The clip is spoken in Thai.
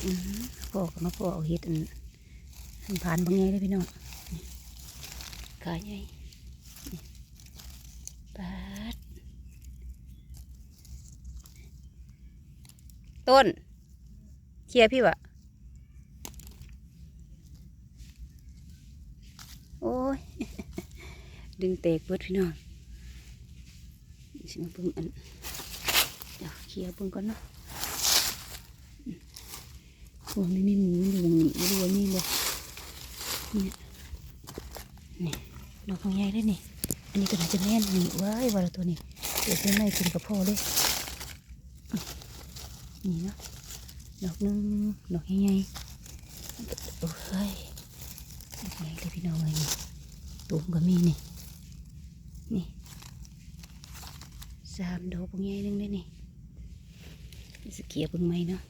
พ่อก็มาพ่อเอาเห็ดอันอันผ่านบางไงเลยพี่น้องกายไงปาดต้นเคลียพี่วะโอ้ย ดึงเตกเบิดพี่น้องสิมาเบิ่งอันเดี๋ยวเคลียร์เบิ่งก่อนเนาะ พวกนี้นี่หมูอยู่ตรงนี้ไม่รู้ว่านี่เลยนี่นี่ดอกของใหญ่เลยนี่อันนี้ก็น่าจะแม่นนี่ว้ายว่าและตัวนี้เดี๋ยวเส้นในกินกับพ่อเลยนี่เนาะดอกนึงดอกใหญ่ๆโอ้ยดอกใหญ่เลยพี่น้องเลยนี่ตูมก็มีนี่นี่สามดอกใหญ่หนึงเลยนี่สเกียบเบิ่งไหมเนาะ